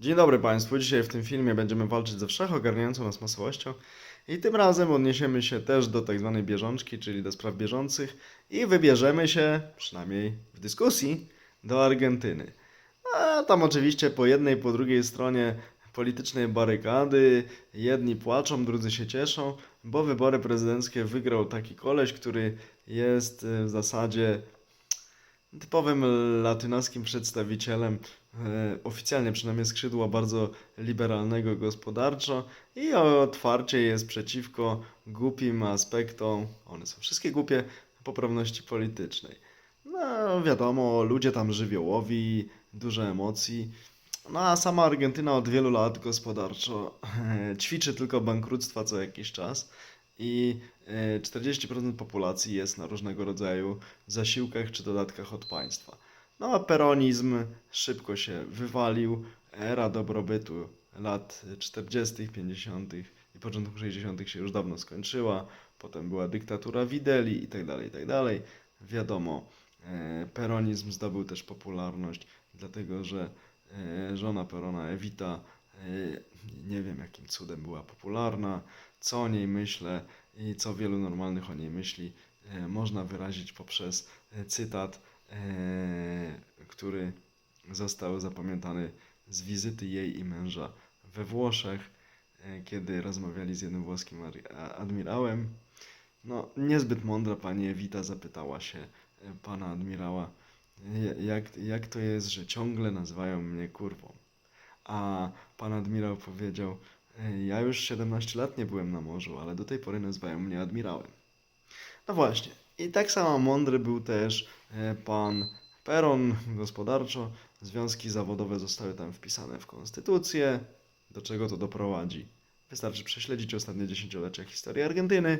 Dzień dobry Państwu. Dzisiaj w tym filmie będziemy walczyć ze wszechogarniającą nas masowością i tym razem odniesiemy się też do tak zwanej bieżączki, czyli do spraw bieżących i wybierzemy się, przynajmniej w dyskusji, do Argentyny. A tam oczywiście po jednej, po drugiej stronie politycznej barykady jedni płaczą, drudzy się cieszą, bo wybory prezydenckie wygrał taki koleś, który jest y, w zasadzie typowym latynoskim przedstawicielem e, oficjalnie przynajmniej skrzydła bardzo liberalnego gospodarczo i otwarcie jest przeciwko głupim aspektom, one są wszystkie głupie, poprawności politycznej. No wiadomo, ludzie tam żywiołowi, dużo emocji. No a sama Argentyna od wielu lat gospodarczo ćwiczy tylko bankructwa co jakiś czas i e, 40% populacji jest na różnego rodzaju zasiłkach czy dodatkach od państwa. No a peronizm szybko się wywalił, era dobrobytu lat 40., 50. i początku 60. się już dawno skończyła, potem była dyktatura Wideli i tak dalej, i tak. Wiadomo, e, peronizm zdobył też popularność, dlatego że e, żona Perona, Evita, e, nie wiem jakim cudem była popularna, co o niej myślę i co wielu normalnych o niej myśli, e, można wyrazić poprzez e, cytat, e, który został zapamiętany z wizyty jej i męża we Włoszech, kiedy rozmawiali z jednym włoskim admirałem. No, niezbyt mądra pani Ewita zapytała się pana admirała, jak, jak to jest, że ciągle nazywają mnie kurwą. A pan admirał powiedział, "E, ja już 17 lat nie byłem na morzu, ale do tej pory nazywają mnie admirałem. No właśnie. I tak samo mądry był też e, pan Peron gospodarczo. Związki zawodowe zostały tam wpisane w konstytucję. Do czego to doprowadzi? Wystarczy prześledzić ostatnie dziesięciolecia historii Argentyny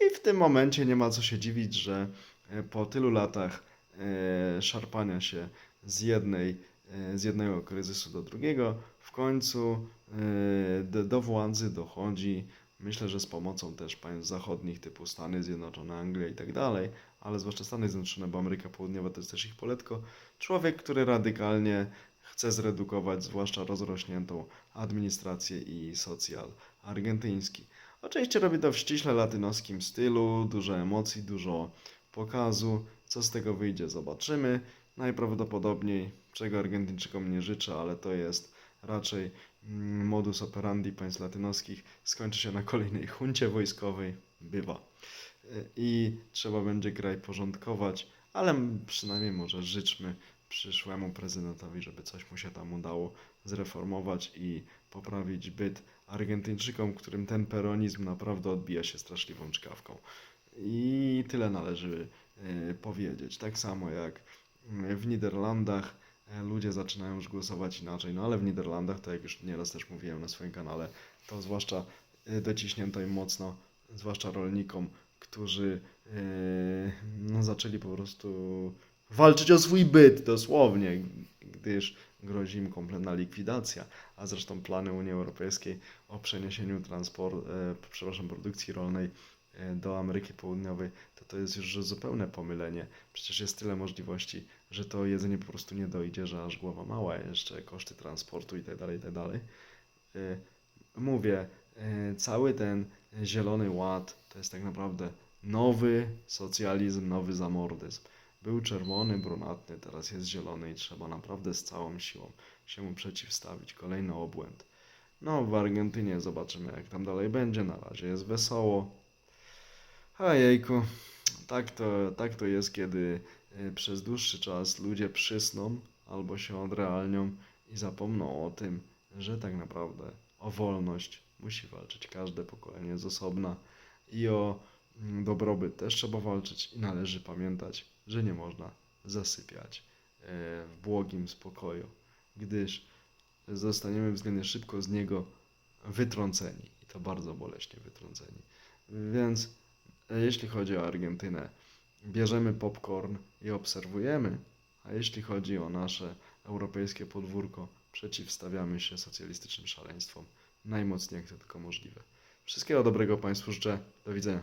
i w tym momencie nie ma co się dziwić, że e, po tylu latach e, szarpania się z jednej, z jednego kryzysu do drugiego, w końcu do, do władzy dochodzi, myślę, że z pomocą też państw zachodnich typu Stany Zjednoczone, Anglia i tak dalej, ale zwłaszcza Stany Zjednoczone, bo Ameryka Południowa to jest też ich poletko, człowiek, który radykalnie chce zredukować zwłaszcza rozrośniętą administrację i socjal argentyński. Oczywiście robi to w ściśle latynoskim stylu, dużo emocji, dużo pokazu. Co z tego wyjdzie, zobaczymy. Najprawdopodobniej, czego Argentyńczykom nie życzę, ale to jest raczej modus operandi państw latynoskich, skończy się na kolejnej huncie wojskowej. Bywa. Y, I trzeba będzie kraj porządkować, ale przynajmniej może życzmy przyszłemu prezydentowi, żeby coś mu się tam udało zreformować i poprawić byt Argentyńczykom, którym ten peronizm naprawdę odbija się straszliwą czkawką. I tyle należy e, powiedzieć. Tak samo jak w Niderlandach ludzie zaczynają już głosować inaczej, no ale w Niderlandach, tak jak już nieraz też mówiłem na swoim kanale, to zwłaszcza e, dociśnięto im mocno, zwłaszcza rolnikom, którzy e, no, zaczęli po prostu walczyć o swój byt dosłownie, gdyż grozi im kompletna likwidacja, a zresztą plany Unii Europejskiej o przeniesieniu transport, e, przepraszam, produkcji rolnej do Ameryki Południowej, to to jest już zupełne pomylenie. Przecież jest tyle możliwości, że to jedzenie po prostu nie dojdzie, że aż głowa mała, jeszcze koszty transportu i tak dalej, i tak. E, Mówię, e, cały ten zielony ład to jest tak naprawdę nowy socjalizm, nowy zamordyzm. Był czerwony, brunatny, teraz jest zielony i trzeba naprawdę z całą siłą się mu przeciwstawić. Kolejny obłęd. No, w Argentynie zobaczymy, jak tam dalej będzie. Na razie jest wesoło. A jejku, tak to, tak to jest, kiedy y, przez dłuższy czas ludzie przysną albo się odrealnią i zapomną o tym, że tak naprawdę o wolność musi walczyć każde pokolenie z osobna i o mm, dobrobyt też trzeba walczyć i należy pamiętać, że nie można zasypiać e, w błogim spokoju, gdyż zostaniemy względnie szybko z niego wytrąceni i to bardzo boleśnie wytrąceni. Więc e, jeśli chodzi o Argentynę, bierzemy popcorn i obserwujemy, a jeśli chodzi o nasze europejskie podwórko, przeciwstawiamy się socjalistycznym szaleństwom najmocniej jak to tylko możliwe. Wszystkiego dobrego Państwu życzę. Do widzenia.